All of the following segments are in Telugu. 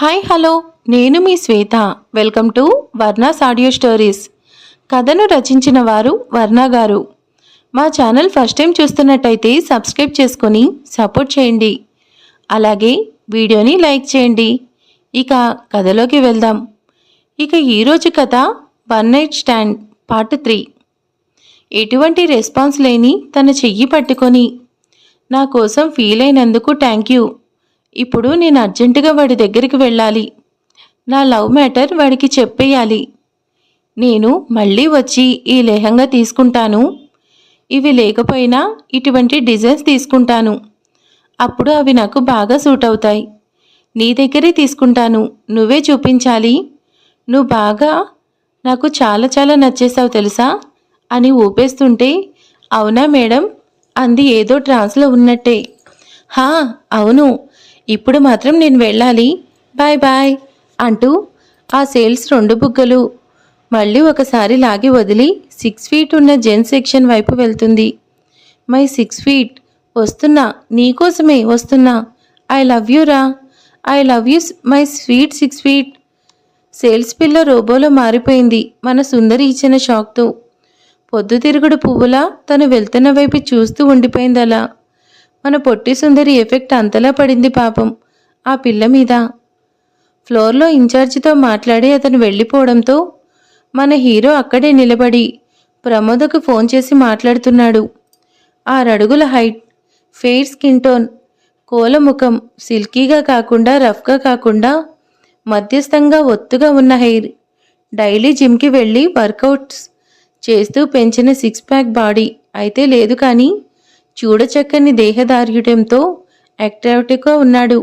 Hi hello. నేను మీ Shweta. Welcome to Varna's audio stories. కథను రచించిన వారు వర్ణ గారు. మా ఛానల్ ఫస్ట్ టైం చూస్తున్నట్టయితే సబ్స్క్రైబ్ చేసుకొని సపోర్ట్ చేయండి. అలాగే వీడియోని లైక్ చేయండి. ఇక కథలోకి వెళ్దాం. ఇక ఈరోజు కథ one night stand part three. ఎటువంటి రెస్పాన్స్ లేని తన చెయ్యి పట్టుకొని. నా కోసం ఫీల్ అయినందుకు థ్యాంక్ యూ. ఇప్పుడు నేను అర్జెంటుగా వాడి దగ్గరికి వెళ్ళాలి. నా లవ్ మ్యాటర్ వాడికి చెప్పేయాలి. నేను మళ్ళీ వచ్చి ఈ లేహంగా తీసుకుంటాను. ఇవి లేకపోయినా ఇటువంటి డిజైన్స్ తీసుకుంటాను. అప్పుడు అవి నాకు బాగా సూట్ అవుతాయి. నీ దగ్గరే తీసుకుంటాను. నువ్వే చూపించాలి. నువ్వు బాగా నాకు చాలా చాలా నచ్చేసావు తెలుసా? అని ఊపేస్తుంటే అవునా మేడం? అంది ఏదో ట్రాన్స్లో ఉన్నట్టే. హా అవును. ఇప్పుడు మాత్రం నేను వెళ్ళాలి. బాయ్ బాయ్ అంటూ ఆ సేల్స్ రెండు బుగ్గలు మళ్ళీ ఒకసారి లాగి వదిలి సిక్స్ ఫీట్ ఉన్న జెన్ సెక్షన్ వైపు వెళ్తుంది. మై సిక్స్ ఫీట్ వస్తున్నా నీకోసమే వస్తున్నా. ఐ లవ్ యూ రా. I love you my sweet six feet. Sales పిల్ల రోబోలో మారిపోయింది మన సుందరి ఇచ్చిన షాక్తో. పొద్దుతిరుగుడు పువ్వులా తను వెళ్తున్న వైపు చూస్తూ ఉండిపోయింది అలా మన పొట్టి సుందరి ఎఫెక్ట్ అంతలా పడింది పాపం. ఆ పిల్ల మీద. ఫ్లోర్లో ఇన్ఛార్జితో మాట్లాడి అతను వెళ్ళిపోవడంతో మన హీరో అక్కడే నిలబడి ప్రమోదకు ఫోన్ చేసి మాట్లాడుతున్నాడు. ఆరడుగుల హైట్ ఫెయిర్ స్కిన్ టోన్ కోలముఖం సిల్కీగా కాకుండా రఫ్గా కాకుండా మధ్యస్థంగా ఒత్తుగా ఉన్న హెయిర్ డైలీ జిమ్కి వెళ్ళి వర్కౌట్స్ చేస్తూ పెంచిన సిక్స్ ప్యాక్ బాడీ అయితే లేదు కానీ చూడచక్కని దేహదార్యుడంతో యాక్టివిటీగా ఉన్నాడు.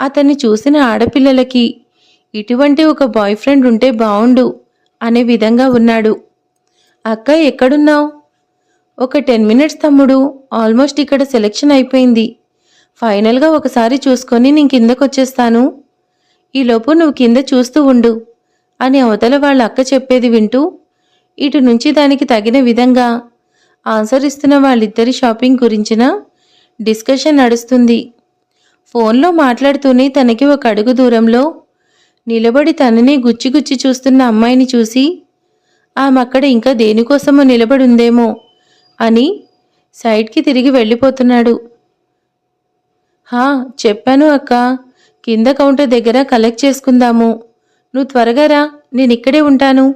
అతన్ని చూసిన ఆడపిల్లలకి ఇటువంటి ఒక బాయ్ ఫ్రెండ్ ఉంటే బావుండు అనే విధంగా ఉన్నాడు. అక్క ఎక్కడున్నావు? ఒక టెన్ మినిట్స్ తమ్ముడు ఆల్మోస్ట్ ఇక్కడ సెలెక్షన్ అయిపోయింది. ఫైనల్గా ఒకసారి చూసుకొని నేను కిందకు వచ్చేస్తాను ఈలోపు నువ్వు కింద చూస్తూ ఉండు అని అవతల వాళ్ళ అక్క చెప్పేది వింటూ ఇటు నుంచి దానికి తగిన విధంగా ఆన్సర్ ఇస్తున్న వాళ్ళిద్దరి షాపింగ్ గురించిన డిస్కషన్ నడుస్తుంది. ఫోన్లో మాట్లాడుతూనే తనకి ఒక అడుగు దూరంలో నిలబడి తనని గుచ్చి గుచ్చి చూస్తున్న అమ్మాయిని చూసి ఆమె అక్కడ ఇంకా దేనికోసమో నిలబడి ఉందేమో అని సైడ్కి తిరిగి వెళ్ళిపోతున్నాడు. హా చెప్పాను అక్క. కింద కౌంటర్ దగ్గర కలెక్ట్ చేసుకుందాము. నువ్వు త్వరగా రా నేను ఇక్కడే ఉంటాను.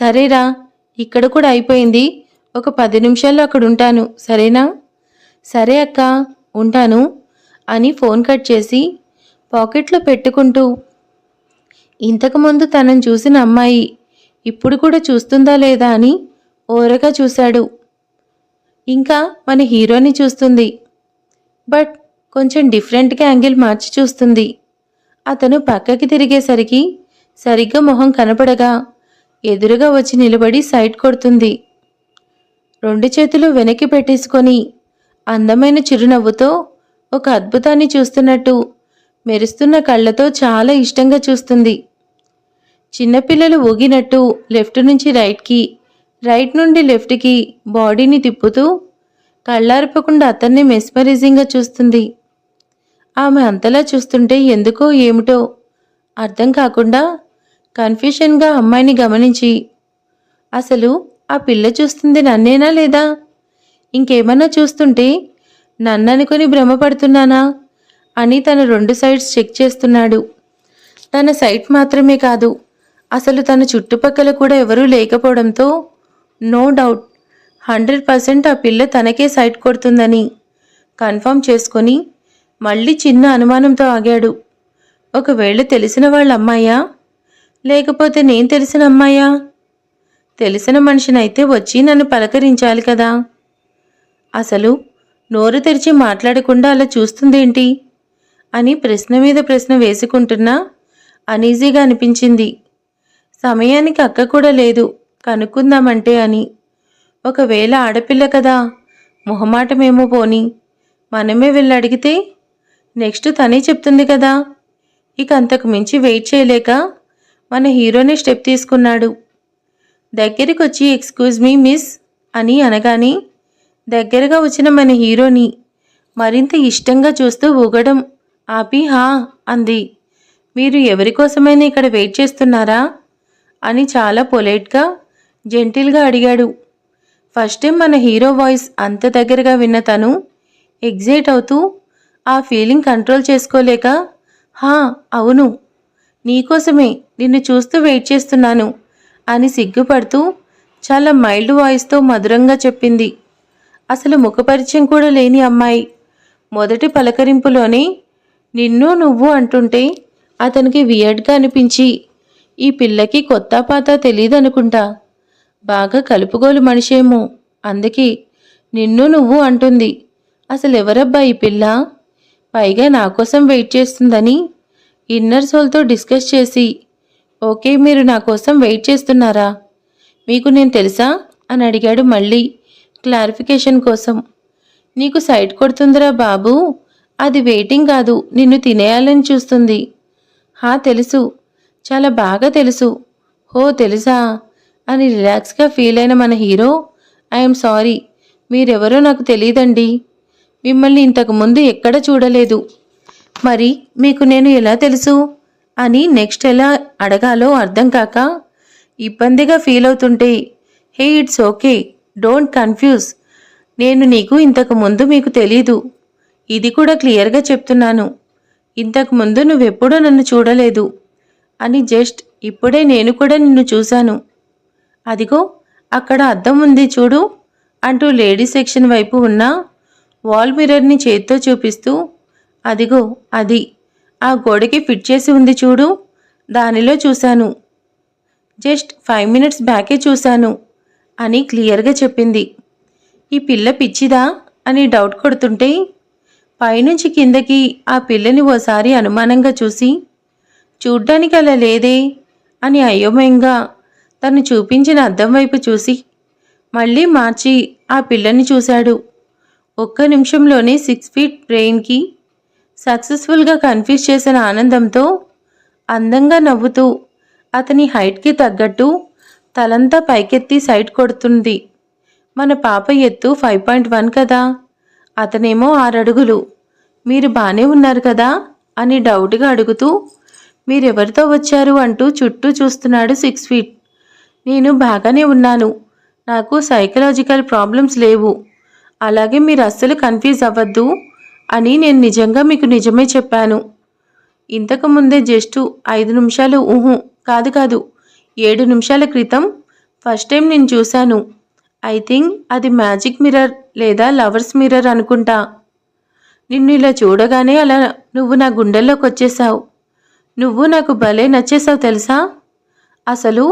సరేరా ఇక్కడ కూడా అయిపోయింది. ఒక పది నిమిషాల్లో అక్కడ ఉంటాను సరేనా? సరే అక్క ఉంటాను అని ఫోన్ కట్ చేసి పాకెట్లో పెట్టుకుంటూ ఇంతకుముందు తనను చూసిన అమ్మాయి ఇప్పుడు కూడా చూస్తుందా లేదా అని ఓరగా చూశాడు. ఇంకా మన హీరోని చూస్తుంది. బట్ కొంచెం డిఫరెంట్గా యాంగిల్ మార్చి చూస్తుంది. అతను పక్కకి తిరిగేసరికి సరిగ్గా మొహం కనపడగా ఎదురుగా వచ్చి నిలబడి సైట్ కొడుతుంది. రెండు చేతులు వెనక్కి పెట్టేసుకొని అందమైన చిరునవ్వుతో ఒక అద్భుతాన్ని చూస్తున్నట్టు మెరుస్తున్న కళ్ళతో చాలా ఇష్టంగా చూస్తుంది. చిన్నపిల్లలు ఊగినట్టు లెఫ్ట్ నుంచి రైట్కి రైట్ నుండి లెఫ్ట్కి బాడీని తిప్పుతూ కళ్ళార్పకుండా అతన్ని మెస్మరైజింగ్గా చూస్తుంది. ఆమె అంతలా చూస్తుంటే ఎందుకో ఏమిటో అర్థం కాకుండా కన్ఫ్యూషన్గా అమ్మాయిని గమనించి అసలు ఆ పిల్ల చూస్తుంది నన్నేనా లేదా? ఇంకేమన్నా చూస్తుంటే నన్ననుకొని భ్రమపడుతున్నానా? అని తన రెండు సైడ్స్ చెక్ చేస్తున్నాడు. తన సైట్ మాత్రమే కాదు అసలు తన చుట్టుపక్కల కూడా ఎవరూ లేకపోవడంతో నో డౌట్ హండ్రెడ్ పర్సెంట్ ఆ పిల్ల తనకే సైట్ కొడుతుందని కన్ఫర్మ్ చేసుకొని మళ్ళీ చిన్న అనుమానంతో ఆగాడు. ఒకవేళ తెలిసిన వాళ్ళ అమ్మాయా లేకపోతే నేను తెలిసిన అమ్మాయా? తెలిసిన మనిషినైతే వచ్చి నన్ను పలకరించాలి కదా. అసలు నోరు తెరిచి మాట్లాడకుండా అలా చూస్తుందేంటి? అని ప్రశ్న మీద ప్రశ్న వేసుకుంటున్నా అనీజీగా అనిపించింది. సమయానికి అక్క కూడా లేదు. కనుక్కుందామంటే అని. ఒకవేళ ఆడపిల్ల కదా మొహమాటమేమో పోని. మనమే వెళ్ళి అడిగితే నెక్స్ట్ తనే చెప్తుంది కదా. ఇక అంతకు మించి వెయిట్ చేయలేక మన హీరోనే స్టెప్ తీసుకున్నాడు. దగ్గరికి వచ్చి ఎక్స్క్యూజ్ మీ మిస్ అని అనగానే దగ్గరగా వచ్చిన మన హీరోని మరింత ఇష్టంగా చూస్తూ ఊగడం ఆపి హా అంది. మీరు ఎవరి కోసమైనా ఇక్కడ వెయిట్ చేస్తున్నారా? అని చాలా పొలైట్గా జెంటిల్గా అడిగాడు. ఫస్ట్ టైం మన హీరో వాయిస్ అంత దగ్గరగా విన్న తను ఎగ్జైట్ అవుతూ ఆ ఫీలింగ్ కంట్రోల్ చేసుకోలేక హా అవును. నీకోసమే నిన్ను చూస్తూ వెయిట్ చేస్తున్నాను. అని సిగ్గుపడుతూ చాలా మైల్డ్ వాయిస్తో మధురంగా చెప్పింది. అసలు ముఖపరిచయం కూడా లేని అమ్మాయి. మొదటి పలకరింపులోనే నిన్ను నువ్వు అంటుంటే అతనికి వియర్డ్గా అనిపించి ఈ పిల్లకి కొత్త పాత తెలియదనుకుంటా బాగా కలుపుగోలు మనిషేమో అందుకే నిన్ను నువ్వు అంటుంది. అసలు ఎవరబ్బా ఈ పిల్ల? పైగా నా కోసం వెయిట్ చేస్తుందని ఇన్నర్ సోల్తో డిస్కస్ చేసి ఓకే మీరు నా కోసం వెయిట్ చేస్తున్నారా? మీకు నేను తెలుసా? అని అడిగాడు మళ్ళీ. క్లారిఫికేషన్ కోసం. నీకు సైట్ కొడుతుందిరా బాబు. అది వెయిటింగ్ కాదు నిన్ను తినేయాలని చూస్తుంది. హా తెలుసు. చాలా బాగా తెలుసు. హో తెలుసా? అని రిలాక్స్గా ఫీల్ అయిన మన హీరో ఐఎమ్ సారీ. మీరెవరో నాకు తెలియదండి. మిమ్మల్ని ఇంతకు ముందు ఎక్కడ చూడలేదు. మరి మీకు నేను ఎలా తెలుసు? అని నెక్స్ట్ ఎలా అడగాలో అర్థం కాక ఇబ్బందిగా ఫీల్ అవుతుంటే hey it's okay don't confuse. నేను నీకు ఇంతకు ముందు మీకు తెలీదు. ఇది కూడా క్లియర్గా చెప్తున్నాను. ఇంతకు ముందు నువ్వెప్పుడూ నన్ను చూడలేదు అని జస్ట్ ఇప్పుడే నేను కూడా నిన్ను చూశాను. అదిగో అక్కడ అద్దం ఉంది చూడు అంటూ లేడీ సెక్షన్ వైపు ఉన్న వాల్ మిర్రర్ని చేత్తో చూపిస్తూ అదిగో అది. ఆ గోడకి ఫిట్ చేసి ఉంది చూడు. దానిలో చూశాను. జస్ట్ ఫైవ్ మినిట్స్ బ్యాకే చూశాను అని క్లియర్గా చెప్పింది. ఈ పిల్ల పిచ్చిదా అని డౌట్ కొడుతుంటే పైనుంచి కిందకి ఆ పిల్లని ఓసారి అనుమానంగా చూసి చూడ్డానికి అలా లేదే? అని అయోమయంగా తను చూపించిన అద్దం వైపు చూసి మళ్ళీ మార్చి ఆ పిల్లని చూశాడు. ఒక్క నిమిషంలోనే సిక్స్ ఫీట్ బ్రెయిన్కి సక్సెస్ఫుల్గా కన్ఫ్యూజ్ చేసిన ఆనందంతో అందంగా నవ్వుతూ అతని హైట్కి తగ్గట్టు తలంతా పైకెత్తి సైట్ కొడుతుంది. మన పాప ఎత్తు ఫైవ్ పాయింట్ వన్ కదా? అతనేమో ఆరడుగులు. మీరు బాగానే ఉన్నారు కదా? అని డౌట్గా అడుగుతూ మీరెవరితో వచ్చారు? అంటూ చుట్టూ చూస్తున్నాడు సిక్స్ ఫీట్. నేను బాగానే ఉన్నాను. నాకు సైకలాజికల్ ప్రాబ్లమ్స్ లేవు. అలాగే మీరు అస్సలు కన్ఫ్యూజ్ అవ్వద్దు. అని నేను నిజంగా మీకు నిజమే చెప్పాను. ఇంతకు ముందే జస్ట్ ఐదు నిమిషాలు ఊహు కాదు కాదు ఏడు నిమిషాల క్రితం ఫస్ట్ టైం నేను చూశాను. ఐ థింక్ అది మ్యాజిక్ మిర్రర్ లేదా లవర్స్ మిర్రర్ అనుకుంటా. నిన్ను ఇలా చూడగానే అలా నువ్వు నా గుండెల్లోకి వచ్చేసావు నువ్వు నాకు భలే నచ్చేసావు తెలుసా? అసలు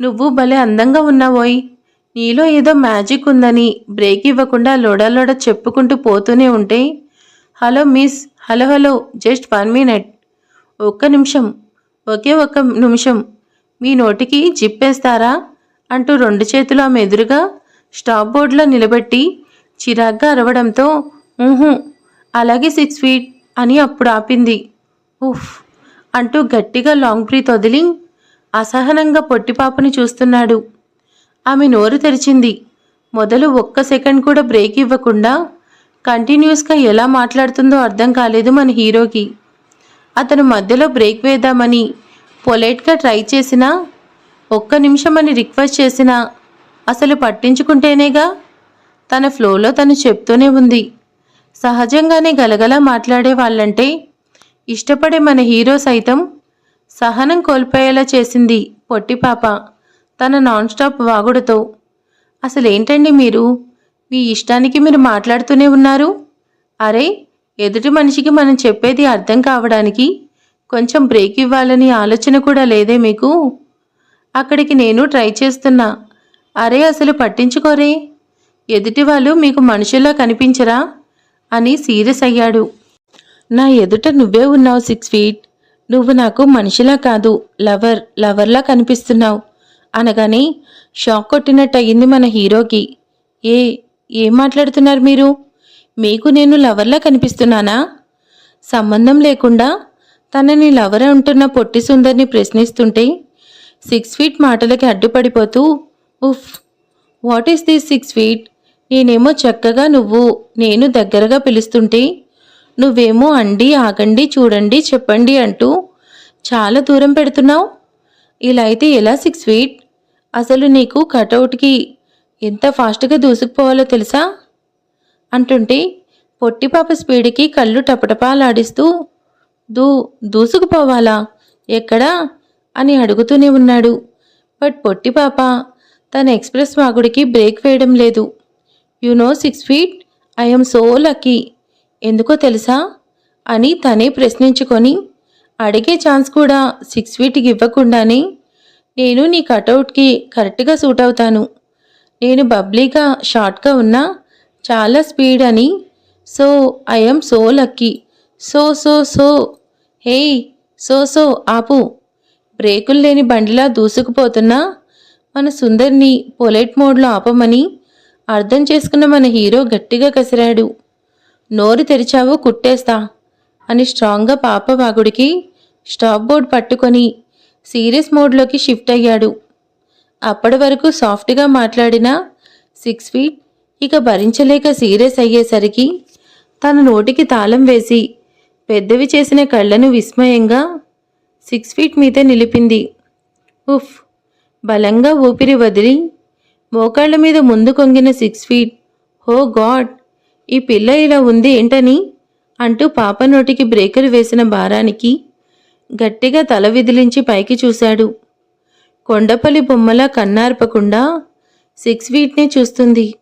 నువ్వు భలే అందంగా ఉన్నావోయ్. నీలో ఏదో మ్యాజిక్ ఉందని బ్రేక్ ఇవ్వకుండా లోడాలోడ చెప్పుకుంటూ పోతూనే ఉంటే hello miss hello hello just one minute ఒక్క నిమిషం ఒకే ఒక్క నిమిషం మీ నోటికి జిప్పేస్తారా? అంటూ రెండు చేతులు ఆమె ఎదురుగా స్టాప్ బోర్డులో నిలబెట్టి చిరాగ్గా అరవడంతో ఊహు అలాగే సిక్స్ ఫీట్ అని అప్పుడు ఆపింది. ఉఫ్ అంటూ గట్టిగా లాంగ్ బ్రీత్ వదిలి అసహనంగా పొట్టిపాపని చూస్తున్నాడు. ఆమె నోరు తెరిచింది. మొదలు ఒక్క సెకండ్ కూడా బ్రేక్ ఇవ్వకుండా కంటిన్యూస్గా ఎలా మాట్లాడుతుందో అర్థం కాలేదు మన హీరోకి. అతను మధ్యలో బ్రేక్ వేద్దామని పొలైట్గా ట్రై చేసినా ఒక్క నిమిషం అని రిక్వెస్ట్ చేసినా అసలు పట్టించుకుంటేనేగా తన ఫ్లోలో తను చెప్తూనే ఉంది. సహజంగానే గలగల మాట్లాడే వాళ్ళంటే ఇష్టపడే మన హీరో సైతం సహనం కోల్పోయేలా చేసింది పొట్టిపాప తన నాన్ స్టాప్ వాగుడుతో అసలేంటండి మీరు? మీ ఇష్టానికి మీరు మాట్లాడుతూనే ఉన్నారు? అరే ఎదుటి మనిషికి మనం చెప్పేది అర్థం కావడానికి కొంచెం బ్రేక్ ఇవ్వాలని ఆలోచన కూడా లేదే మీకు? అక్కడికి నేను ట్రై చేస్తున్నా. అరే అసలు పట్టించుకోరే? ఎదుటి వాళ్ళు మీకు మనుషుల్లా కనిపించరా? అని సీరియస్ అయ్యాడు. నా ఎదుట నువ్వే ఉన్నావు సిక్స్ ఫీట్. నువ్వు నాకు మనిషిలా కాదు లవర్ లవర్లా కనిపిస్తున్నావు. అనగానే షాక్ కొట్టినట్టు అయ్యింది మన హీరోకి. ఏ ఏం మాట్లాడుతున్నారు మీరు? మీకు నేను లవర్లా కనిపిస్తున్నానా? సంబంధం లేకుండా తనని లవర్ అంటున్న పొట్టి సుందర్ని ప్రశ్నిస్తుంటే సిక్స్ ఫీట్ మాటలకి అడ్డుపడిపోతూ ఉఫ్ what is this six feet? నేనేమో చక్కగా నువ్వు నేను దగ్గరగా పిలుస్తుంటే నువ్వేమో అండి ఆగండి చూడండి చెప్పండి అంటూ చాలా దూరం పెడుతున్నావు? ఇలా అయితే ఎలా సిక్స్ ఫీట్? అసలు నీకు కటౌట్కి ఎంత ఫాస్ట్గా దూసుకుపోవాలో తెలుసా? అంటుంటే పొట్టిపాప స్పీడ్కి కళ్ళు టపటపాలాడిస్తూ దూ దూసుకుపోవాలా? ఎక్కడా? అని అడుగుతూనే ఉన్నాడు. బట్ పొట్టిపాప తన ఎక్స్ప్రెస్ వాగుడికి బ్రేక్ వేయడం లేదు. You know six feet? I'm so lucky. ఎందుకో తెలుసా? అని తనే ప్రశ్నించుకొని అడిగే ఛాన్స్ కూడా సిక్స్ ఫీట్కి ఇవ్వకుండానే నేను నీ కటౌట్కి కరెక్ట్గా సూట్ అవుతాను. నేను బబ్లీగా షార్ట్గా ఉన్నా చాలా స్పీడ్ అని. So I'm so lucky. So so so. Hey so so ఆపు. బ్రేకులు లేని బండిలా దూసుకుపోతున్నా మన సుందర్ని పొలైట్ మోడ్లో ఆపమని అర్థం చేసుకున్న మన హీరో గట్టిగా కసిరాడు. నోరు తెరిచావు కుట్టేస్తా అని స్ట్రాంగ్గా పాప వాగుడికి స్టాప్ బోర్డ్ పట్టుకొని సీరియస్ మోడ్లోకి షిఫ్ట్ అయ్యాడు. అప్పటి వరకు సాఫ్ట్గా మాట్లాడిన సిక్స్ ఫీట్ ఇక భరించలేక సీరియస్ అయ్యేసరికి తన నోటికి తాళం వేసి పెద్దవి చేసిన కళ్ళను విస్మయంగా సిక్స్ ఫీట్ మీద నిలిపింది. ఉఫ్! బలంగా ఊపిరి వదిలి మోకాళ్ళ మీద ముందు కొంగిన సిక్స్ ఫీట్ హో గాడ్! ఈ పిల్ల ఇలా ఉంది ఏంటని అంటూ పాప నోటికి బ్రేకర్ వేసిన భారానికి గట్టిగా తల విదిలించి పైకి చూశాడు. కొండపల్లి బొమ్మలా కన్నార్పకుండా సిక్స్ ఫీట్నే చూస్తుంది.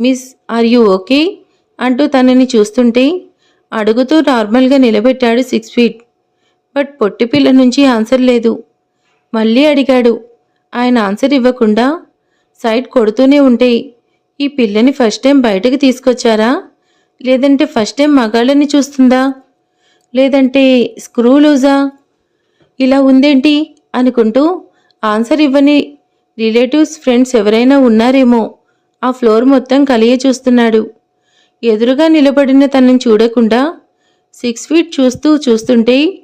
Miss are you okay? అంటూ తనని చూస్తుంటే అడుగుతూ నార్మల్గా నిలబెట్టాడు సిక్స్ ఫీట్. బట్ పొట్టిపిల్ల నుంచి ఆన్సర్ లేదు. మళ్ళీ అడిగాడు. ఆయన ఆన్సర్ ఇవ్వకుండా సైట్ కొడుతూనే ఉంటే ఈ పిల్లని ఫస్ట్ టైం బయటకు తీసుకొచ్చారా? లేదంటే ఫస్ట్ టైం మగాళ్ళని చూస్తుందా? లేదంటే స్క్రూ లూజా? ఇలా ఉందేంటి? అనుకుంటూ ఆన్సర్ ఇవ్వని రిలేటివ్స్ ఫ్రెండ్స్ ఎవరైనా ఉన్నారేమో ఆ ఫ్లోర్ మొత్తం కలియ చూస్తున్నాడు. ఎదురుగా నిలబడిన తనని చూడకుండా సిక్స్ ఫీట్ చూస్తూ చూస్తుంటే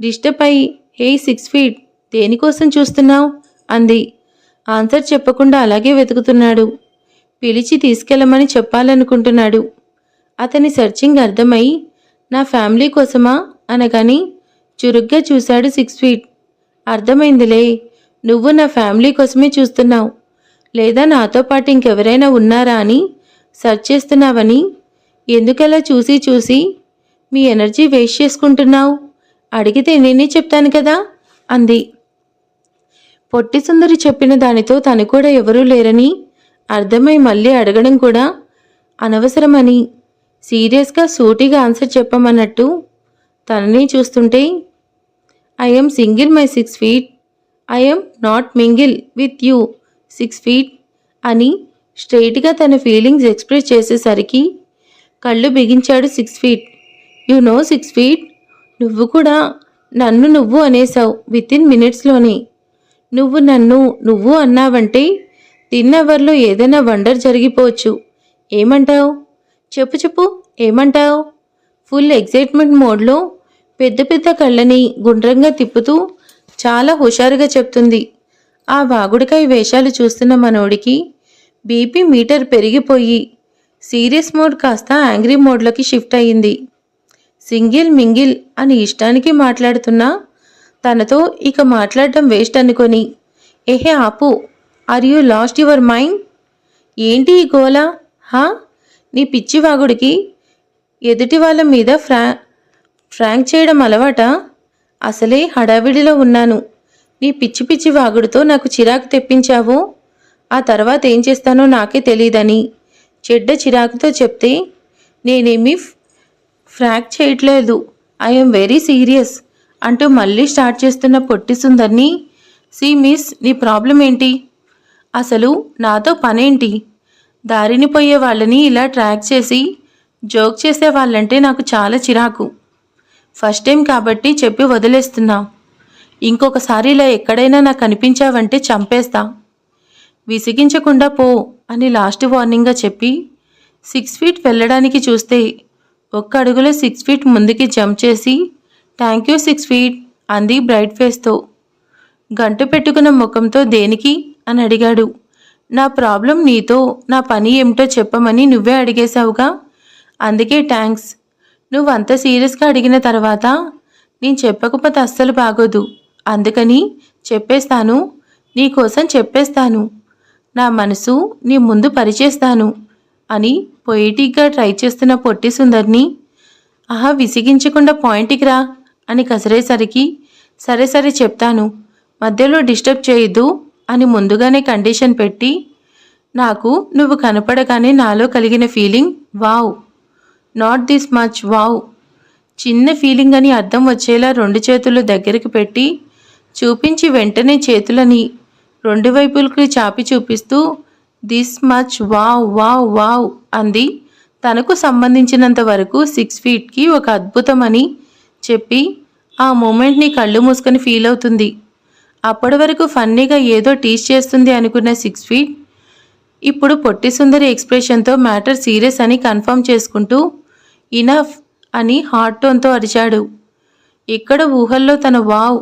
డిస్టర్బ్ అయి హే సిక్స్ ఫీట్ దేనికోసం చూస్తున్నావు? అంది. ఆన్సర్ చెప్పకుండా అలాగే వెతుకుతున్నాడు. పిలిచి తీసుకెళ్ళమని చెప్పాలనుకుంటున్నాడు. అతని సెర్చింగ్ అర్థమై నా ఫ్యామిలీ కోసమా? అనగాని చురుగ్గా చూశాడు సిక్స్ ఫీట్. అర్థమైందిలే నువ్వు నా ఫ్యామిలీ కోసమే చూస్తున్నావు. లేదా నాతో పాటు ఇంకెవరైనా ఉన్నారా అని సెర్చ్ చేస్తున్నావని? ఎందుకలా చూసి చూసి మీ ఎనర్జీ వేస్ట్ చేసుకుంటున్నావు? అడిగితే నేనే చెప్తాను కదా? అంది. పొట్టి సుందరి చెప్పిన దానితో తను కూడా ఎవరూ లేరని అర్థమై మళ్ళీ అడగడం కూడా అనవసరమని సీరియస్గా సూటిగా ఆన్సర్ చెప్పమన్నట్టు తనని చూస్తుంటే I'm single my six feet I'm not mingle with you six feet అని స్ట్రైట్గా తన ఫీలింగ్స్ ఎక్స్ప్రెస్ చేసేసరికి కళ్ళు బిగించాడు six feet you know six feet నువ్వు కూడా నన్ను నువ్వు అనేసావు విత్ ఇన్ మినిట్స్లోనే నువ్వు నన్ను నువ్వు అన్నావంటే తిన్న అవర్లో ఏదైనా వండర్ జరిగిపోవచ్చు. ఏమంటావు? చెప్పు చెప్పు ఏమంటావు? ఫుల్ ఎగ్జైట్మెంట్ మోడ్లో పెద్ద పెద్ద కళ్ళని గుండ్రంగా తిప్పుతూ చాలా హుషారుగా చెప్తుంది. ఆ వాగుడికాయ వేషాలు చూస్తున్న మనోడికి బీపీ మీటర్ పెరిగిపోయి సీరియస్ మోడ్ కాస్త యాంగ్రీ మోడ్లోకి షిఫ్ట్ అయ్యింది. సింగిల్ మింగిల్ అని ఇష్టానికి మాట్లాడుతున్నా తనతో ఇక మాట్లాడటం వేస్ట్ అనుకొని ఏహే ఆపు are you lost your mind? ఏంటి ఈ గోలా? హా? నీ పిచ్చివాగుడికి ఎదుటి వాళ్ళ మీద ఫ్రా ఫ్రాంక్ చేయడం అలవాట? అసలే హడావిడిలో ఉన్నాను. నీ పిచ్చి పిచ్చి వాగుడితో నాకు చిరాకు తెప్పించావు. ఆ తర్వాత ఏం చేస్తానో నాకే తెలియదని చెడ్డ చిరాకుతో చెప్తే నేనేమీ ఫ్రాక్ చేయట్లేదు. ఐఎమ్ వెరీ సీరియస్ అంటూ మళ్ళీ స్టార్ట్ చేస్తున్న పొట్టి సుందర్ని సి మిస్ నీ ప్రాబ్లం ఏంటి? అసలు నాతో పనేంటి? దారిని పోయే వాళ్ళని ఇలా ట్రాక్ చేసి జోక్ చేసే వాళ్ళంటే నాకు చాలా చిరాకు. ఫస్ట్ టైం కాబట్టి చెప్పి వదిలేస్తున్నా. ఇంకొకసారి ఇలా ఎక్కడైనా నాకు కనిపించావంటే చంపేస్తా. విసిగించకుండా పో అని లాస్ట్ వార్నింగ్గా చెప్పి సిక్స్ ఫీట్ వెళ్ళడానికి చూస్తే ఒక్క అడుగులో సిక్స్ ఫీట్ ముందుకి జంప్ చేసి థ్యాంక్ యూ సిక్స్ ఫీట్ అంది బ్రైట్ ఫేస్తో. గంటు పెట్టుకున్న ముఖంతో దేనికి? అని అడిగాడు. నా ప్రాబ్లం నీతో నా పని ఏమిటో చెప్పమని నువ్వే అడిగేశావుగా? అందుకే థ్యాంక్స్ నువ్వు అంత సీరియస్గా అడిగిన తర్వాత నేను చెప్పకపోతే అస్సలు బాగోదు. అందుకని చెప్పేస్తాను. నీకోసం చెప్పేస్తాను. నా మనసు నీ ముందు పరిచేస్తాను అని పొయిటిక్గా ట్రై చేస్తున్న పొట్టి సుందర్ని ఆహా విసిగించకుండా పాయింట్కి రా అని కసిరేసరికి సరే సరే చెప్తాను. మధ్యలో డిస్టర్బ్ చేయొద్దు. అని ముందుగానే కండిషన్ పెట్టి నాకు నువ్వు కనపడగానే నాలో కలిగిన feeling wow. Not this much wow. చిన్న ఫీలింగ్ అని అర్థం వచ్చేలా రెండు చేతులు దగ్గరికి పెట్టి చూపించి వెంటనే చేతులని రెండు వైపులకి చాపి చూపిస్తూ this much wow wow wow అంది. తనకు సంబంధించినంత వరకు సిక్స్ ఫీట్కి ఒక అద్భుతమని చెప్పి ఆ మూమెంట్ని కళ్ళు మూసుకొని ఫీల్ అవుతుంది. అప్పటి వరకు ఫన్నీగా ఏదో టీచ్ చేస్తుంది అనుకున్న సిక్స్ ఫీట్ ఇప్పుడు పొట్టి సుందరి ఎక్స్ప్రెషన్తో మ్యాటర్ సీరియస్ అని కన్ఫర్మ్ చేసుకుంటూ ఇనఫ్ అని హార్ట్ టోన్తో అరిచాడు. ఇక్కడ ఊహల్లో తన వావ్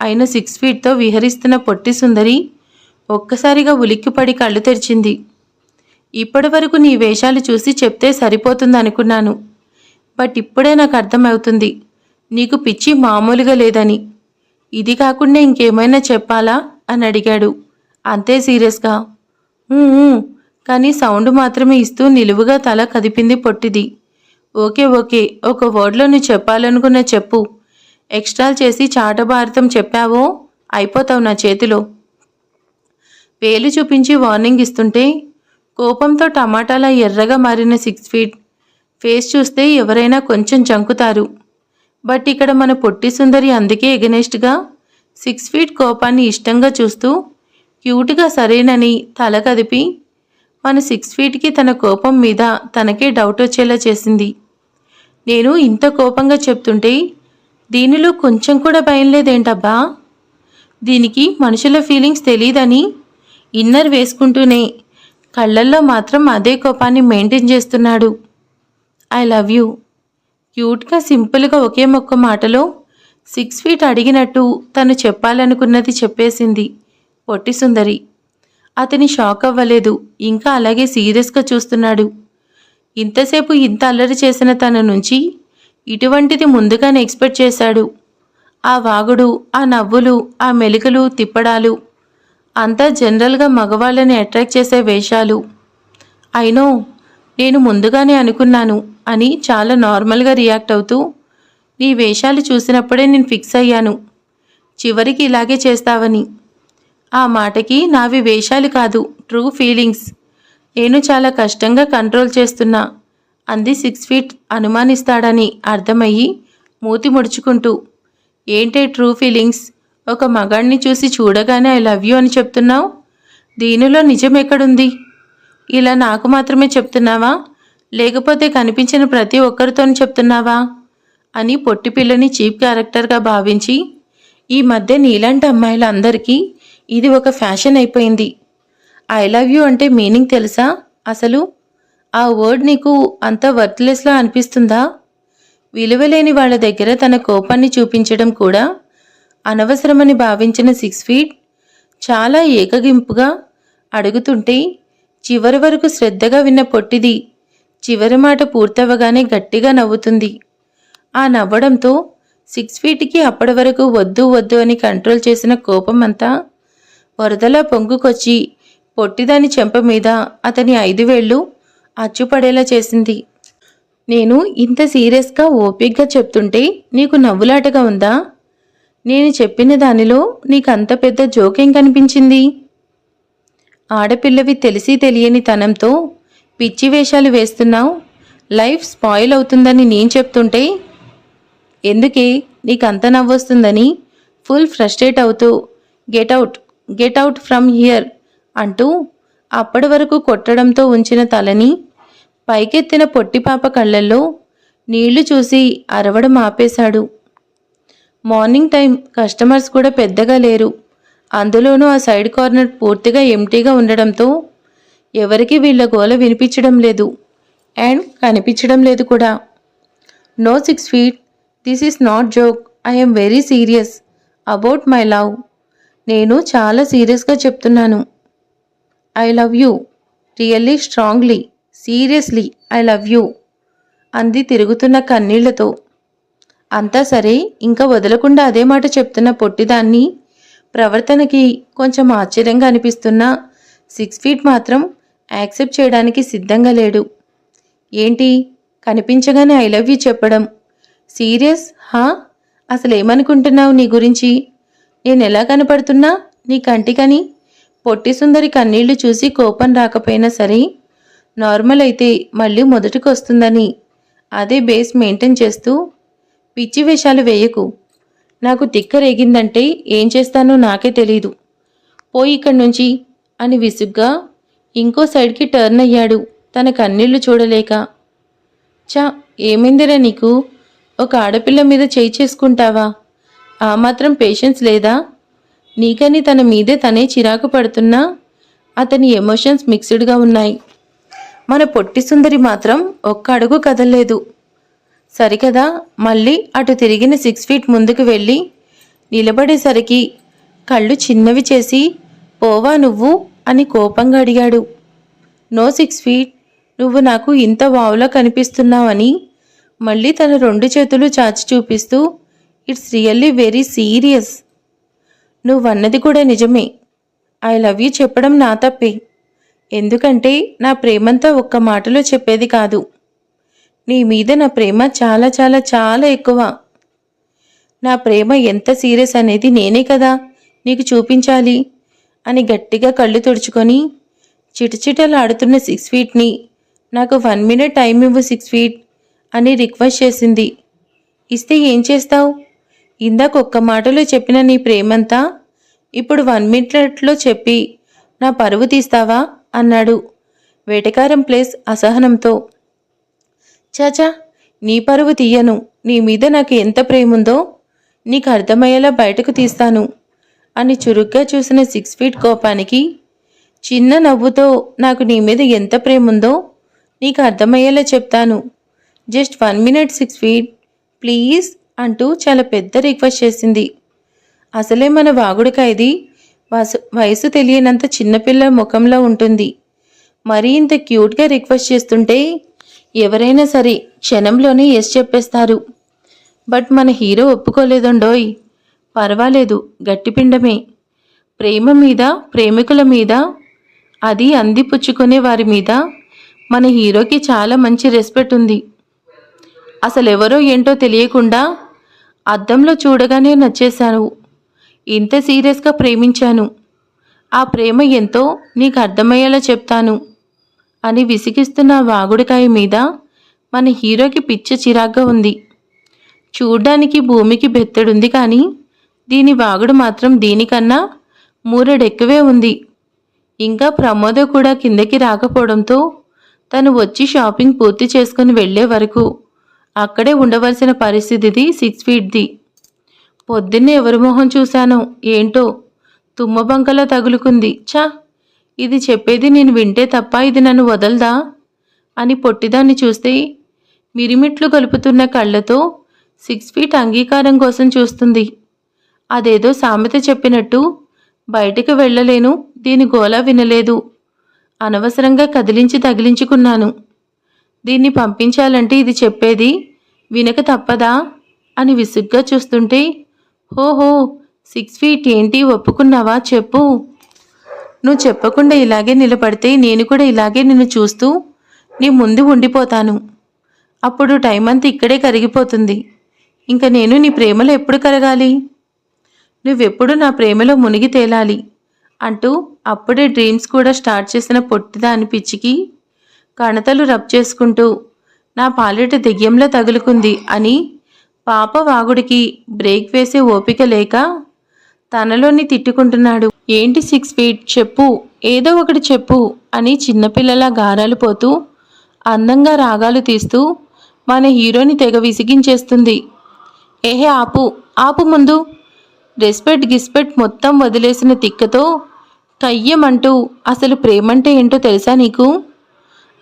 అయిన సిక్స్ ఫీట్తో విహరిస్తున్న పొట్టి సుందరి ఒక్కసారిగా ఉలిక్కిపడి కళ్ళు తెరిచింది. ఇప్పటి వరకు నీ వేషాలు చూసి చెప్తే సరిపోతుంది అనుకున్నాను బట్ ఇప్పుడే నాకు అర్థమవుతుంది. నీకు పిచ్చి మామూలుగా లేదని. ఇది కాకుండా ఇంకేమైనా చెప్పాలా? అని అడిగాడు. అంతే సీరియస్గా. కానీ సౌండ్ మాత్రమే ఇస్తూ నిలువుగా తల కదిపింది పొట్టిది. Okay okay. ఒక వర్డ్లో నువ్వు చెప్పాలనుకున్న చెప్పు. ఎక్స్ట్రాల్ చేసి చాటభారతం చెప్పావో? అయిపోతావు నా చేతిలో. పేలు చూపించి వార్నింగ్ ఇస్తుంటే కోపంతో టమాటాల ఎర్రగా మారిన సిక్స్ ఫీట్. ఫేస్ చూస్తే ఎవరైనా కొంచెం చంకుతారు. బట్ ఇక్కడ మన పొట్టి సుందరి అందుకే ఎగనెస్ట్గా సిక్స్ ఫీట్ కోపాన్ని ఇష్టంగా చూస్తూ క్యూట్గా సరేనని తల కదిపి మన సిక్స్ ఫీట్కి తన కోపం మీద తనకే డౌట్ వచ్చేలా చేసింది. నేను ఇంత కోపంగా చెప్తుంటే దీనిలో కొంచెం కూడా భయం లేదేంటబ్బా? దీనికి మనుషుల ఫీలింగ్స్ తెలియదని ఇన్నర్ వేసుకుంటూనే కళ్ళల్లో మాత్రం అదే కోపాన్ని మెయింటైన్ చేస్తున్నాడు. I love you. క్యూట్గా సింపుల్గా ఒకే మొక్క మాటలో సిక్స్ ఫీట్ అడిగినట్టు తను చెప్పాలనుకున్నది చెప్పేసింది. పొట్టి సుందరి. అతని షాక్ అవ్వలేదు. ఇంకా అలాగే సీరియస్గా చూస్తున్నాడు. ఇంతసేపు ఇంత అల్లరి చేసిన తన నుంచి ఇటువంటిది ముందుగానే ఎక్స్పెక్ట్ చేశాడు. ఆ వాగుడు ఆ నవ్వులు ఆ మెలికలు తిప్పడాలు అంతా జనరల్గా మగవాళ్ళని అట్రాక్ట్ చేసే వేషాలు. అయినో నేను ముందుగానే అనుకున్నాను అని చాలా నార్మల్గా రియాక్ట్ అవుతూ నీ వేషాలు చూసినప్పుడే నేను ఫిక్స్ అయ్యాను. చివరికి ఇలాగే చేస్తావని. ఆ మాటకి నావి వేషాలు కాదు ట్రూ ఫీలింగ్స్. నేను చాలా కష్టంగా కంట్రోల్ చేస్తున్నా. అంది సిక్స్ ఫీట్ అనుమానిస్తాడని అర్థమయ్యి మూతి ముడుచుకుంటూ ఏంటే ట్రూ ఫీలింగ్స్? ఒక మగాణ్ణి చూసి చూడగానే ఐ లవ్ యూ అని చెప్తున్నావు? దీనిలో నిజం ఎక్కడుంది? ఇలా నాకు మాత్రమే చెప్తున్నావా? లేకపోతే కనిపించిన ప్రతి ఒక్కరితోని చెప్తున్నావా? అని పొట్టి పిల్లని చీప్ క్యారెక్టర్గా భావించి ఈ మధ్య నీలాంటి అమ్మాయిలందరికీ ఇది ఒక ఫ్యాషన్ అయిపోయింది. ఐ లవ్ యూ అంటే మీనింగ్ తెలుసా? అసలు ఆ వర్డ్ నీకు అంత వర్త్లెస్లా అనిపిస్తుందా? విలువలేని వాళ్ళ దగ్గర తన కోపాన్ని చూపించడం కూడా అనవసరమని భావించిన సిక్స్ ఫీట్ చాలా ఏకగింపుగా అడుగుతుంటే చివరి వరకు శ్రద్ధగా విన్న పొట్టిది. చివరి మాట పూర్తవగానే గట్టిగా నవ్వుతుంది. ఆ నవ్వడంతో సిక్స్ ఫీట్కి అప్పటి వరకు వద్దు వద్దు అని కంట్రోల్ చేసిన కోపం అంతా వరదలా పొంగుకొచ్చి పొట్టిదాని చెంప మీద అతని ఐదు వేళ్ళు అచ్చుపడేలా చేసింది. నేను ఇంత సీరియస్గా ఓపిక్గా చెప్తుంటే నీకు నవ్వులాటగా ఉందా? నేను చెప్పిన దానిలో నీకు అంత పెద్ద జోకేం కనిపించింది? ఆడపిల్లవి తెలిసి తెలియని తనంతో పిచ్చి వేషాలు వేస్తున్నావు? లైఫ్ స్పాయిల్ అవుతుందని నేను చెప్తుంటే ఎందుకే నీకంత నవ్వొస్తుందని ఫుల్ ఫ్రస్ట్రేట్ అవుతూ get out get out from here అంటూ అప్పటి వరకు కొట్టడంతో ఉంచిన తలని పైకెత్తిన పొట్టిపాప కళ్ళల్లో నీళ్ళు చూసి అరవడం ఆపేశాడు. మార్నింగ్ టైం కస్టమర్స్ కూడా పెద్దగా లేరు. అందులోనూ ఆ సైడ్ కార్నర్ పూర్తిగా ఎంటీగా ఉండడంతో ఎవరికి వీళ్ళ గోల వినిపించడం లేదు. అండ్ కనిపించడం లేదు కూడా. No six feet. This is not joke. I'm very serious. About my love. నేను చాలా సీరియస్గా చెప్తున్నాను. I love you. Really strongly seriously I love you. అంది తిరుగుతున్న కన్నీళ్ళతో. అంతా సరే ఇంకా వదలకుండా అదే మాట చెప్తున్న పొట్టిదాన్ని ప్రవర్తనకి కొంచెం ఆశ్చర్యంగా అనిపిస్తున్నా. సిక్స్ ఫీట్ మాత్రం యాక్సెప్ట్ చేయడానికి సిద్ధంగా లేడు. ఏంటి? కనిపించగానే ఐ లవ్ యూ చెప్పడం. సీరియస్? హా? అసలు ఏమనుకుంటున్నావు నీ గురించి? నేను ఎలా కనపడుతున్నా? నీ కంటికని? పొట్టి సుందరి కన్నీళ్ళు చూసి కోపం రాకపోయినా సరే నార్మల్ అయితే మళ్ళీ మొదటికి వస్తుందని అదే బేస్ మెయింటైన్ చేస్తూ పిచ్చి వేషాలు వేయకు. నాకు తిక్కరేగిందంటే ఏం చేస్తానో నాకే తెలీదు. పోయి ఇక్కడి నుంచి అని విసుగ్గా ఇంకో సైడ్కి టర్న్ అయ్యాడు తన కన్నీళ్ళు చూడలేక. చా ఏమైందిరా నీకు? ఒక ఆడపిల్ల మీద చేయి చేసుకుంటావా? ఆ మాత్రం పేషెన్స్ లేదా? నీకని తన మీదే తనే చిరాకు పడుతున్నా? అతని ఎమోషన్స్ మిక్స్డ్గా ఉన్నాయి. మన పొట్టి సుందరి మాత్రం ఒక్క అడుగు కదలలేదు. సరికదా? మళ్ళీ అటు తిరిగిన సిక్స్ ఫీట్ ముందుకు వెళ్ళి నిలబడేసరికి కళ్ళు చిన్నవి చేసి పోవా నువ్వు? అని కోపంగా అడిగాడు. నో సిక్స్ ఫీట్ నువ్వు నాకు ఇంత వావులా కనిపిస్తున్నావని? మళ్ళీ తన రెండు చేతులు చాచి చూపిస్తూ ఇట్స్ రియల్లీ వెరీ సీరియస్. నువ్వన్నది కూడా నిజమే. ఐ లవ్ యూ చెప్పడం నా తప్పే. ఎందుకంటే నా ప్రేమంతా ఒక్క మాటలో చెప్పేది కాదు. నీ మీద నా ప్రేమ చాలా చాలా చాలా ఎక్కువ. నా ప్రేమ ఎంత సీరియస్ అనేది నేనే కదా నీకు చూపించాలి అని గట్టిగా కళ్ళు తుడుచుకొని చిటచిటలాడుతున్న సిక్స్ ఫీట్ని నాకు వన్ మినిట్ టైం ఇవ్వు సిక్స్ ఫీట్ అని రిక్వెస్ట్ చేసింది. ఇస్తే ఏం చేస్తావు? ఇందాక ఒక్క మాటలో చెప్పిన నీ ప్రేమంతా ఇప్పుడు వన్ మినిట్లో చెప్పి నా పరువు తీస్తావా? అన్నాడు. వేటకారం ప్లేస్ అసహనంతో. చాచా నీ పరువు తీయను. నీ మీద నాకు ఎంత ప్రేముందో నీకు అర్థమయ్యేలా బయటకు తీస్తాను అని చురుగ్గా చూసిన సిక్స్ ఫీట్ కోపానికి చిన్న నవ్వుతో నాకు నీ మీద ఎంత ప్రేముందో నీకు అర్థమయ్యేలా చెప్తాను. Just one minute six feet please అంటూ చాలా పెద్ద రిక్వెస్ట్ చేసింది. అసలే మన వాగుడికాయది వసు వయసు తెలియనంత చిన్నపిల్ల ముఖంలో ఉంటుంది. మరీ ఇంత క్యూట్గా రిక్వెస్ట్ చేస్తుంటే ఎవరైనా సరే క్షణంలోనే ఎస్ చెప్పేస్తారు. బట్ మన హీరో ఒప్పుకోలేదండోయ్. పర్వాలేదు గట్టిపిండమే. ప్రేమ మీద ప్రేమికుల మీద అది అందిపుచ్చుకునే వారి మీద మన హీరోకి చాలా మంచి రెస్పెక్ట్ ఉంది. అసలు ఎవరో ఏంటో తెలియకుండా అద్దంలో చూడగానే నచ్చేశాను. ఇంత సీరియస్గా ప్రేమించాను. ఆ ప్రేమ ఎంతో నీకు అర్థమయ్యేలా చెప్తాను. అని విసిగిస్తున్న వాగుడికాయ మీద మన హీరోకి పిచ్చ చిరాగ్గా ఉంది. చూడ్డానికి భూమికి బెత్తడుంది కానీ దీని వాగుడు మాత్రం దీనికన్నా మూరెడెక్కువే ఉంది. ఇంకా ప్రమోద కూడా కిందకి రాకపోవడంతో తను వచ్చి షాపింగ్ పూర్తి చేసుకుని వెళ్ళే వరకు అక్కడే ఉండవలసిన పరిస్థితిది సిక్స్ ఫీట్ది. పొద్దున్నే ఎవరి మొహం చూశానో ఏంటో తుమ్మబంకలా తగులుకుంది. చా ఇది చెప్పేది నేను వింటే తప్ప ఇది నన్ను వదలదా? అని పొట్టిదాన్ని చూస్తే మిరిమిట్లు కలుపుతున్న కళ్ళతో సిక్స్ ఫీట్ అంగీకారం కోసం చూస్తుంది. అదేదో సామెత చెప్పినట్టు బయటకు వెళ్ళలేను దీని గోలా వినలేదు. అనవసరంగా కదిలించి తగిలించుకున్నాను. దీన్ని పంపించాలంటే ఇది చెప్పేది వినక తప్పదా? అని విసుగ్గా చూస్తుంటే హోహో సిక్స్ ఫీట్ ఏంటి? ఒప్పుకున్నావా? చెప్పు. నువ్వు చెప్పకుండా ఇలాగే నిలబడితే నేను కూడా ఇలాగే నిన్ను చూస్తూ నీ ముందు ఉండిపోతాను. అప్పుడు టైం అంతా ఇక్కడే కరిగిపోతుంది. ఇంకా నేను నీ ప్రేమలో ఎప్పుడు కరగాలి నువ్వెప్పుడు నా ప్రేమలో మునిగి తేలాలి? అంటూ అప్పుడే డ్రీమ్స్ కూడా స్టార్ట్ చేసిన పొట్టిదాని పిచ్చికి కణతలు రబ్ చేసుకుంటూ నా పాలిట దెయ్యంలో తగులుకుంది అని పాప వాగుడికి బ్రేక్ వేసే ఓపిక లేక తనలోని తిట్టుకుంటున్నాడు. ఏంటి సిక్స్ ఫీట్? చెప్పు. ఏదో ఒకటి చెప్పు అని చిన్నపిల్లలా గారాలు పోతూ అందంగా రాగాలు తీస్తూ మన హీరోని తెగ విసిగించేస్తుంది. ఏహే ఆపు. ఆపు ముందు. రెస్పెక్ట్ గిస్పెక్ట్ మొత్తం వదిలేసిన తిక్కతో కయ్యమంటూ అసలు ప్రేమంటే ఏంటో తెలుసా నీకు?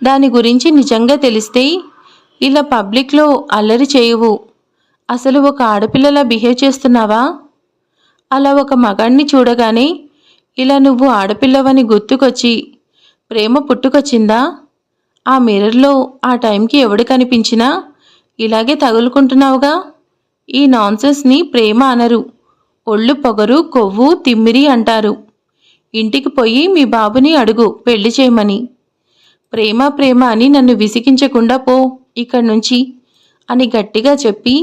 దాని గురించి నిజంగా తెలిస్తే ఇలా పబ్లిక్లో అల్లరి చేయవు. అసలు ఒక ఆడపిల్లలా బిహేవ్ చేస్తున్నావా? అలా ఒక మగాణ్ణి చూడగానే ఇలా నువ్వు ఆడపిల్లవని గుర్తుకొచ్చి ప్రేమ పుట్టుకొచ్చిందా? ఆ మిర్రర్లో ఆ టైంకి ఎవడు కనిపించినా ఇలాగే తగులుకుంటున్నావుగా? ఈ నాన్సెన్స్ని ప్రేమ అనరు. ఒళ్ళు పొగరు కొవ్వు తిమ్మిరి అంటారు. ఇంటికి పోయి మీ బాబుని అడుగు పెళ్ళి చేయమని. ప్రేమ ప్రేమ అని నన్ను విసిగించకుండా పో ఇక్కడి నుంచి అని గట్టిగా చెప్పి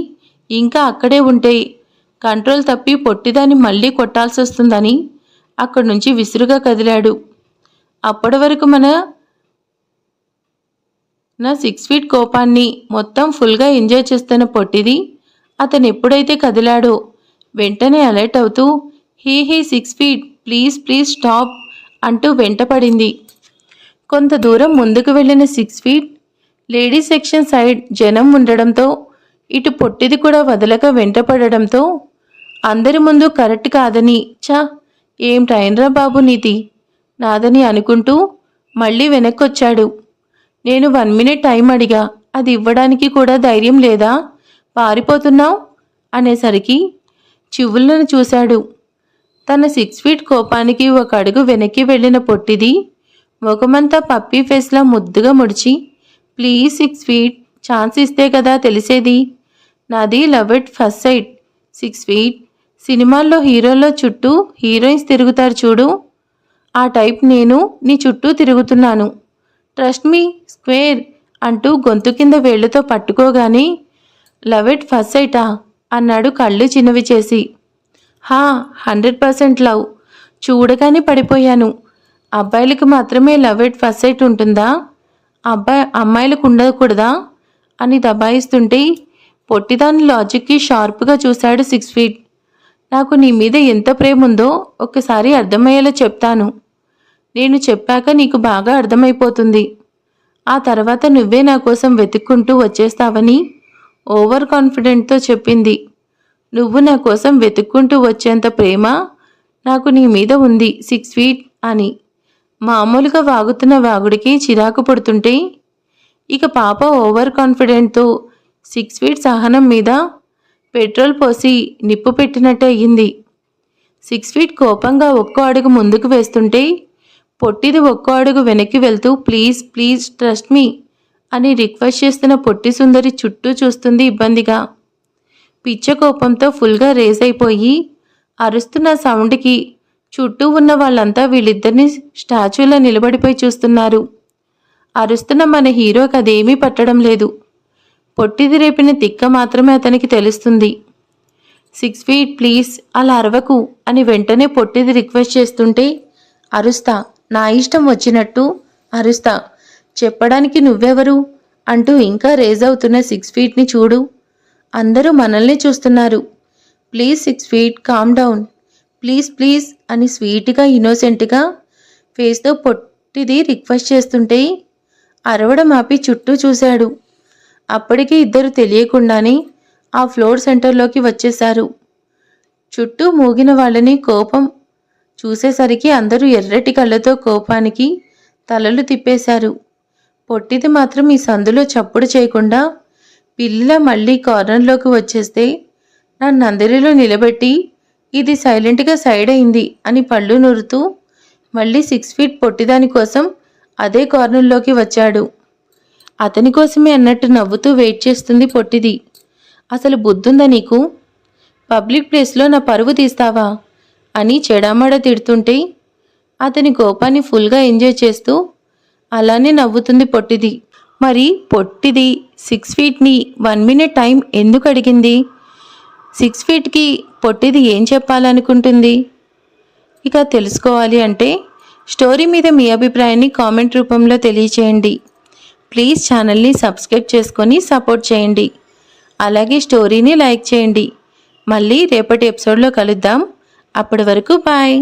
ఇంకా అక్కడే ఉంటే కంట్రోల్ తప్పి పొట్టిదాన్ని మళ్ళీ కొట్టాల్సి వస్తుందని అక్కడి నుంచి విసురుగా కదిలాడు. అప్పటి వరకు మన నా సిక్స్ ఫీట్ కోపాన్ని మొత్తం ఫుల్గా ఎంజాయ్ చేస్తున్న పొట్టిది అతను ఎప్పుడైతే కదిలాడో వెంటనే అలర్ట్ అవుతూ hey hey six feet please please stop అంటూ వెంటపడింది. కొంత దూరం ముందుకు వెళ్ళిన six feet ladies section side జనం ఉండడంతో ఇటు పొట్టిది కూడా వదలక వెంటపడడంతో అందరి ముందు కరెక్ట్ కాదని. చా ఏం బాబు నీది నాదని అనుకుంటూ మళ్ళీ వెనక్కొచ్చాడు. నేను వన్ మినిట్ టైం అడిగా అది ఇవ్వడానికి కూడా ధైర్యం లేదా? పారిపోతున్నావు? అనేసరికి చివులను చూశాడు. తన సిక్స్ ఫీట్ కోపానికి ఒక అడుగు వెనక్కి వెళ్ళిన పొట్టిది ముఖమంతా పప్పీ ఫేస్లా ముద్దుగా ముడిచి ప్లీజ్ సిక్స్ ఫీట్ ఛాన్స్ ఇస్తే కదా తెలిసేది? నాది love at first sight. Six feet సినిమాల్లో హీరోల్లో చుట్టూ హీరోయిన్స్ తిరుగుతారు చూడు. ఆ టైప్ నేను నీ చుట్టూ తిరుగుతున్నాను. ట్రస్ట్ మీ స్క్వేర్ అంటూ గొంతు కింద వేళ్ళతో పట్టుకోగానే లవ్ ఇట్ ఫస్ట్ సైటా అన్నాడు కళ్ళు చిన్నవి చేసి. హా హండ్రెడ్ పర్సెంట్ లవ్. చూడగానే పడిపోయాను. అబ్బాయిలకు మాత్రమే లవ్ ఎట్ ఫస్ట్ సైట్ ఉంటుందా? అబ్బాయి అమ్మాయిలకు ఉండకూడదా? అని దబాయిస్తుంటే పొట్టిదాని లాజిక్కి షార్ప్గా చూశాడు సిక్స్ ఫీట్. నాకు నీ మీద ఎంత ప్రేమ ఉందో ఒక్కసారి అర్థమయ్యేలా చెప్తాను. నేను చెప్పాక నీకు బాగా అర్థమైపోతుంది. ఆ తర్వాత నువ్వే నా కోసం వెతుక్కుంటూ వచ్చేస్తావని ఓవర్ కాన్ఫిడెంట్తో చెప్పింది. నువ్వు నా కోసం వెతుక్కుంటూ వచ్చేంత ప్రేమ నాకు నీ మీద ఉంది సిక్స్ ఫీట్ అని. మామూలుగా వాగుతున్న వాగుడికి చిరాకు పడుతుంటే ఇక పాప ఓవర్ కాన్ఫిడెంట్తో సిక్స్ ఫీట్ సహనం మీద పెట్రోల్ పోసి నిప్పు పెట్టినట్టు అయ్యింది. సిక్స్ ఫీట్ కోపంగా ఒక్కో అడుగు ముందుకు వేస్తుంటే పొట్టిది ఒక్కో అడుగు వెనక్కి వెళ్తూ ప్లీజ్ ప్లీజ్ ట్రస్ట్ మీ అని రిక్వెస్ట్ చేస్తున్న పొట్టి సుందరి చుట్టూ చూస్తుంది ఇబ్బందిగా. పిచ్చ కోపంతో ఫుల్గా రేజ్ అయిపోయి అరుస్తున్న సౌండ్కి చుట్టూ ఉన్న వాళ్ళంతా వీళ్ళిద్దరిని స్టాచ్యూలో నిలబడిపోయి చూస్తున్నారు. అరుస్తున్న మన హీరోకి అదేమీ పట్టడం లేదు. పొట్టిది రేపిన తిక్క మాత్రమే అతనికి తెలుస్తుంది. సిక్స్ ఫీట్ ప్లీజ్ అలా అరవకు అని వెంటనే పొట్టిది రిక్వెస్ట్ చేస్తుంటే అరుస్తా నా ఇష్టం వచ్చినట్టు అరుస్తా చెప్పడానికి నువ్వెవరు? అంటూ ఇంకా రేజ్ అవుతున్న సిక్స్ ఫీట్ని చూడు. అందరూ మనల్ని చూస్తున్నారు. Please six feet calm down. Please please అని స్వీట్గా ఇన్నోసెంట్గా ఫేస్తో పొట్టిది రిక్వెస్ట్ చేస్తుంటే అరవడం ఆపి చుట్టూ చూశాడు. అప్పటికి ఇద్దరు తెలియకుండానే ఆ ఫ్లోర్ సెంటర్లోకి వచ్చేశారు. చుట్టూ మూగిన వాళ్ళని కోపం చూసేసరికి అందరూ ఎర్రటి కళ్ళతో కోపానికి తలలు తిప్పేశారు. పొట్టిది మాత్రం ఈ సందులో చప్పుడు చేయకుండా పిల్ల మళ్ళీ కార్నర్లోకి వచ్చేస్తే నా నందిరిలో నిలబెట్టి ఇది సైలెంట్గా సైడ్ అయింది అని పళ్ళు నూరుతూ మళ్ళీ సిక్స్ ఫీట్ పొట్టిదాని కోసం అదే కార్నర్లోకి వచ్చాడు. అతని కోసమే అన్నట్టు నవ్వుతూ వెయిట్ చేస్తుంది పొట్టిది. అసలు బుద్ధుందా నీకు? పబ్లిక్ ప్లేస్లో నా పరువు తీస్తావా? అని చెడామడ తిడుతుంటే అతని కోపాన్ని ఫుల్గా ఎంజాయ్ చేస్తూ అలానే నవ్వుతుంది పొట్టిది. మరి పొట్టిది సిక్స్ ఫీట్ని వన్ మినిట్ టైం ఎందుకు అడిగింది? సిక్స్ ఫీట్కి పొట్టిది ఏం చెప్పాలనుకుంటుంది? ఇక తెలుసుకోవాలి అంటే స్టోరీ మీద మీ అభిప్రాయాన్ని కామెంట్ రూపంలో తెలియచేయండి. ప్లీజ్ ఛానల్ని సబ్స్క్రైబ్ చేసుకొని సపోర్ట్ చేయండి. అలాగే స్టోరీని లైక్ చేయండి. మళ్ళీ రేపటి ఎపిసోడ్లో కలుద్దాం. అప్పటి వరకు బాయ్.